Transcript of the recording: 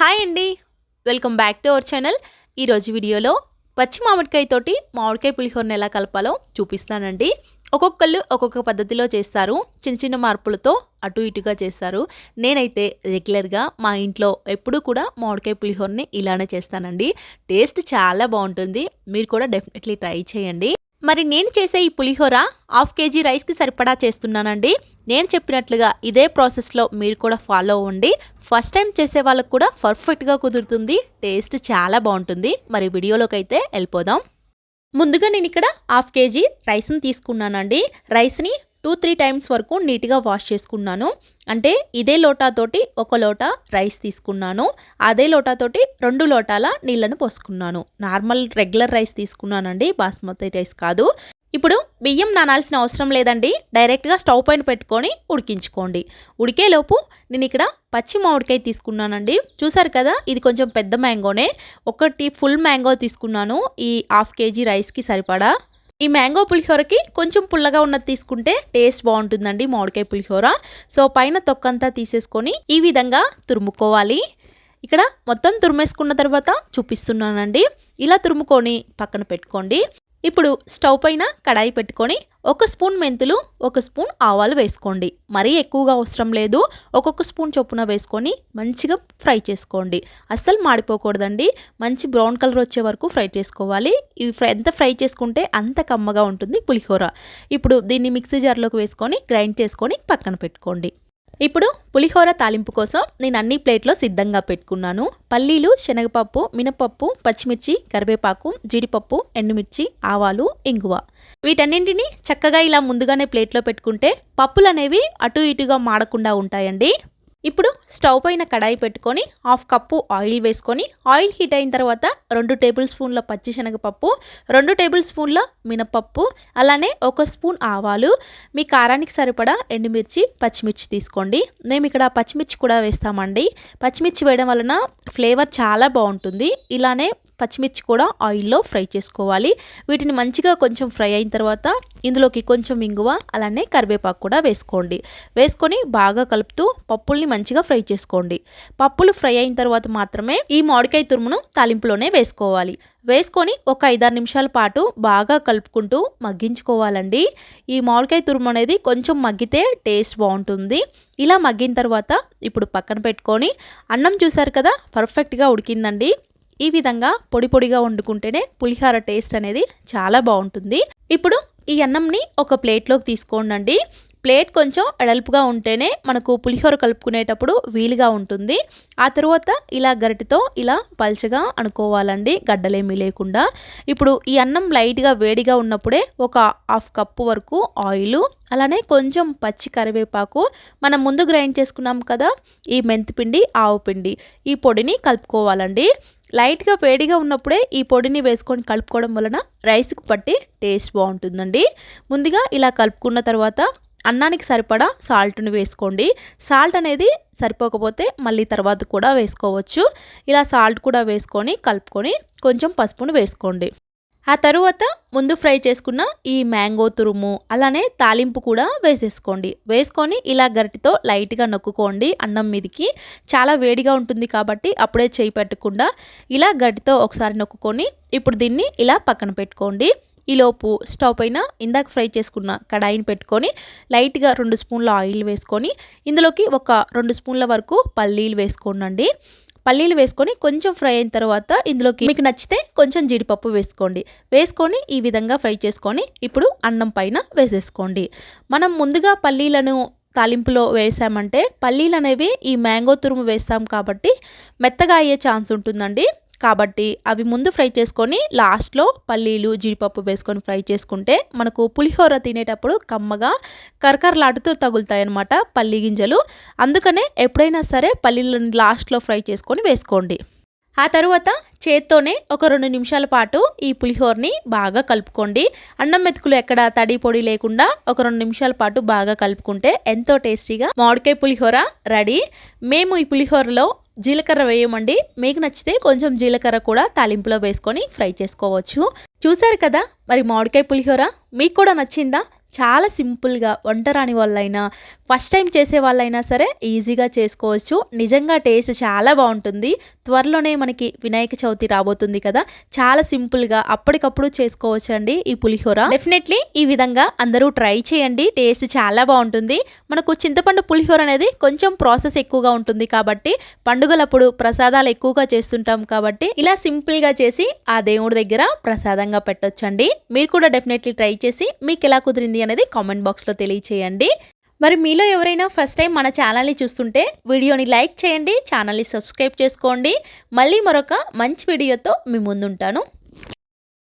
Hi అండి welcome back to our channel ఈరోజు వీడియోలో పచ్చి మామిడికాయ తోటి మామిడికాయ పులిహోరని ఎలా కలపాలో చూపిస్తానండి ఒక్కొక్కళ్ళు ఒక్కొక్క పద్ధతిలో చేస్తారు. చిన్న చిన్న మార్పులతో అటు ఇటుగా చేస్తారు. నేనైతే రెగ్యులర్గా మా ఇంట్లో ఎప్పుడూ కూడా మామిడికాయ పులిహోరని ఇలానే చేస్తానండి. టేస్ట్ చాలా బాగుంటుంది. మీరు కూడా డెఫినెట్లీ ట్రై చేయండి. మరి నేను చేసే ఈ పులిహోర హాఫ్ కేజీ రైస్కి సరిపడా చేస్తున్నానండి. నేను చెప్పినట్లుగా ఇదే ప్రాసెస్లో మీరు కూడా ఫాలో అవ్వండి. ఫస్ట్ టైం చేసే వాళ్ళకు కూడా పర్ఫెక్ట్గా కుదురుతుంది. టేస్ట్ చాలా బాగుంటుంది. మరి వీడియోలోకి అయితే వెళ్ళిపోదాం. ముందుగా నేను ఇక్కడ హాఫ్ కేజీ రైస్ని తీసుకున్నానండి. రైస్ని టూ త్రీ టైమ్స్ వరకు నీట్గా వాష్ చేసుకున్నాను. అంటే ఇదే లోటాతోటి ఒక లోటా రైస్ తీసుకున్నాను. అదే లోటాతోటి రెండు లోటాల నీళ్ళను పోసుకున్నాను. నార్మల్ రెగ్యులర్ రైస్ తీసుకున్నానండి. బాస్మతి రైస్ కాదు. ఇప్పుడు బియ్యం నానాల్సిన అవసరం లేదండి. డైరెక్ట్గా స్టవ్ పైన పెట్టుకొని ఉడికించుకోండి. ఉడికేలోపు నేను ఇక్కడ పచ్చి మామిడికాయ తీసుకున్నానండి. చూసారు కదా ఇది కొంచెం పెద్ద మ్యాంగోనే. ఒకటి ఫుల్ మ్యాంగో తీసుకున్నాను. ఈ హాఫ్ కేజీ రైస్కి సరిపడా. ఈ మ్యాంగో పులిహోరకి కొంచెం పుల్లగా ఉన్నది తీసుకుంటే టేస్ట్ బాగుంటుందండి మామిడికాయ పులిహోర. సో పైన తొక్కంతా తీసేసుకొని ఈ విధంగా తురుముకోవాలి. ఇక్కడ మొత్తం తురిమేసుకున్న తర్వాత చూపిస్తున్నానండి. ఇలా తురుముకొని పక్కన పెట్టుకోండి. ఇప్పుడు స్టవ్ పైన కడాయి పెట్టుకొని ఒక స్పూన్ మెంతులు ఒక స్పూన్ ఆవాలు వేసుకోండి. మరీ ఎక్కువగా అవసరం లేదు. ఒక్కొక్క స్పూన్ చొప్పున వేసుకొని మంచిగా ఫ్రై చేసుకోండి. అస్సలు మాడిపోకూడదండి. మంచి బ్రౌన్ కలర్ వచ్చే వరకు ఫ్రై చేసుకోవాలి. ఇవి ఫ్రై ఎంత ఫ్రై చేసుకుంటే అంత కమ్మగా ఉంటుంది పులిహోర. ఇప్పుడు దీన్ని మిక్సీ జార్లోకి వేసుకొని గ్రైండ్ చేసుకొని పక్కన పెట్టుకోండి. ఇప్పుడు పులిహోర తాలింపు కోసం నేను అన్ని ప్లేట్లో సిద్ధంగా పెట్టుకున్నాను. పల్లీలు శనగపప్పు మినపప్పు పచ్చిమిర్చి కరివేపాకు జీడిపప్పు ఎండుమిర్చి ఆవాలు ఇంగువ. వీటన్నింటిని చక్కగా ఇలా ముందుగానే ప్లేట్లో పెట్టుకుంటే పప్పులు అనేవి అటు ఇటుగా మాడకుండా ఉంటాయండి. ఇప్పుడు స్టవ్ పైన కడాయి పెట్టుకొని హాఫ్ కప్పు ఆయిల్ వేసుకొని ఆయిల్ హీట్ అయిన తర్వాత రెండు టేబుల్ స్పూన్ల పచ్చిశనగపప్పు రెండు టేబుల్ స్పూన్ల మినపప్పు అలానే ఒక స్పూన్ ఆవాలు మీ కారానికి సరిపడా ఎండుమిర్చి పచ్చిమిర్చి తీసుకోండి. మేము ఇక్కడ పచ్చిమిర్చి కూడా వేస్తామండి. పచ్చిమిర్చి వేయడం వలన ఫ్లేవర్ చాలా బాగుంటుంది. ఇలానే పచ్చిమిర్చి కూడా ఆయిల్లో ఫ్రై చేసుకోవాలి. వీటిని మంచిగా కొంచెం ఫ్రై అయిన తర్వాత ఇందులోకి కొంచెం ఇంగువ అలానే కరివేపాకు కూడా వేసుకోండి. వేసుకొని బాగా కలుపుతూ పప్పుల్ని మంచిగా ఫ్రై చేసుకోండి. పప్పులు ఫ్రై అయిన తర్వాత మాత్రమే ఈ మామిడికాయ తురుమును తాలింపులోనే వేసుకోవాలి. వేసుకొని ఒక ఐదారు నిమిషాల పాటు బాగా కలుపుకుంటూ మగ్గించుకోవాలండి. ఈ మామిడికాయ తురుము అనేది కొంచెం మగ్గితే టేస్ట్ బాగుంటుంది. ఇలా మగ్గిన తర్వాత ఇప్పుడు పక్కన పెట్టుకొని అన్నం చూసారు కదా పర్ఫెక్ట్గా ఉడికిందండి. ఈ విధంగా పొడి పొడిగా వండుకుంటేనే పులిహోర టేస్ట్ అనేది చాలా బాగుంటుంది. ఇప్పుడు ఈ అన్నంని ఒక ప్లేట్లోకి తీసుకోండి ప్లేట్ కొంచెం ఎడల్పుగా ఉంటేనే మనకు పులిహోర కలుపుకునేటప్పుడు వీలుగా ఉంటుంది. ఆ తర్వాత ఇలా గరిటితో ఇలా పల్చగా అనుకోవాలండి గడ్డలేమీ లేకుండా. ఇప్పుడు ఈ అన్నం లైట్గా వేడిగా ఉన్నప్పుడే ఒక హాఫ్ కప్పు వరకు ఆయిల్ అలానే కొంచెం పచ్చి కరివేపాకు మనం ముందు గ్రైండ్ చేసుకున్నాం కదా ఈ మెంతిపిండి ఆవు పిండి ఈ పొడిని కలుపుకోవాలండి. లైట్గా వేడిగా ఉన్నప్పుడే ఈ పొడిని వేసుకొని కలుపుకోవడం వలన రైస్కి పట్టి టేస్ట్ బాగుంటుందండి. ముందుగా ఇలా కలుపుకున్న తర్వాత అన్నానికి సరిపడా సాల్ట్ని వేసుకోండి. సాల్ట్ అనేది సరిపోకపోతే మళ్ళీ తర్వాత కూడా వేసుకోవచ్చు. ఇలా సాల్ట్ కూడా వేసుకొని కలుపుకొని కొంచెం పసుపును వేసుకోండి. ఆ తరువాత ముందు ఫ్రై చేసుకున్న ఈ మ్యాంగో తురుము అలానే తాలింపు కూడా వేసేసుకోండి. వేసుకొని ఇలా గరిటితో లైట్గా నొక్కుకోండి. అన్నం మీదకి చాలా వేడిగా ఉంటుంది కాబట్టి అప్పుడే చేయి పెట్టకుండా ఇలా గడ్డితో ఒకసారి నొక్కుకొని ఇప్పుడు దీన్ని ఇలా పక్కన పెట్టుకోండి. ఈలోపు స్టవ్ పైన ఇందాక ఫ్రై చేసుకున్న కడాయిని పెట్టుకొని లైట్గా రెండు స్పూన్ల ఆయిల్ వేసుకొని ఇందులోకి ఒక రెండు స్పూన్ల వరకు పల్లీలు వేసుకోండి పల్లీలు వేసుకొని కొంచెం ఫ్రై అయిన తర్వాత ఇందులోకి మీకు నచ్చితే కొంచెం జీడిపప్పు వేసుకోండి. వేసుకొని ఈ విధంగా ఫ్రై చేసుకొని ఇప్పుడు అన్నం పైన వేసేసుకోండి. మనం ముందుగా పల్లీలను తాలింపులో వేసామంటే పల్లీలు అనేవి ఈ మ్యాంగో తురుము వేస్తాం కాబట్టి మెత్తగా అయ్యే ఛాన్స్ ఉంటుందండి. కాబట్టి అవి ముందు ఫ్రై చేసుకొని లాస్ట్లో పల్లీలు జీడిపప్పు వేసుకొని ఫ్రై చేసుకుంటే మనకు పులిహోర తినేటప్పుడు కమ్మగా కరకరలాడుతూ తగులుతాయి అన్నమాట పల్లి గింజలు. అందుకనే ఎప్పుడైనా సరే పల్లీలను లాస్ట్లో ఫ్రై చేసుకొని వేసుకోండి. ఆ తరువాత చేత్తోనే ఒక రెండు నిమిషాల పాటు ఈ పులిహోరని బాగా కలుపుకోండి. అన్నం మెతుకులు ఎక్కడ తడి పొడి లేకుండా ఒక రెండు నిమిషాల పాటు బాగా కలుపుకుంటే ఎంతో టేస్టీగా మామిడికాయ పులిహోర రెడీ. మేము ఈ పులిహోరలో జీలకర్ర వేయమండి. మీకు నచ్చితే కొంచెం జీలకర్ర కూడా తాలింపులో వేసుకొని ఫ్రై చేసుకోవచ్చు. చూసారు కదా? మరి మామిడికాయ పులిహోర మీకు కూడా నచ్చిందా? చాలా సింపుల్గా వంట రాని వాళ్ళైనా ఫస్ట్ టైం చేసే వాళ్ళైనా సరే ఈజీగా చేసుకోవచ్చు. నిజంగా టేస్ట్ చాలా బాగుంటుంది. త్వరలోనే మనకి వినాయక చవితి రాబోతుంది కదా. చాలా సింపుల్గా అప్పటికప్పుడు చేసుకోవచ్చు అండి ఈ పులిహోర. డెఫినెట్లీ ఈ విధంగా అందరూ ట్రై చేయండి. టేస్ట్ చాలా బాగుంటుంది. మనకు చింతపండు పులిహోర అనేది కొంచెం ప్రాసెస్ ఎక్కువగా ఉంటుంది కాబట్టి పండుగలప్పుడు ప్రసాదాలు ఎక్కువగా చేస్తుంటాం కాబట్టి ఇలా సింపుల్గా చేసి ఆ దేవుడి దగ్గర ప్రసాదంగా పెట్టొచ్చండి. మీరు కూడా డెఫినెట్లీ ట్రై చేసి మీకు ఎలా కుదిరింది అనేది కామెంట్ బాక్స్లో తెలియచేయండి. మరి మీలో ఎవరైనా ఫస్ట్ టైం మన ఛానల్ని చూస్తుంటే వీడియోని లైక్ చేయండి ఛానల్ని సబ్స్క్రైబ్ చేసుకోండి. మళ్ళీ మరొక మంచి వీడియోతో మీ ముందుంటాను.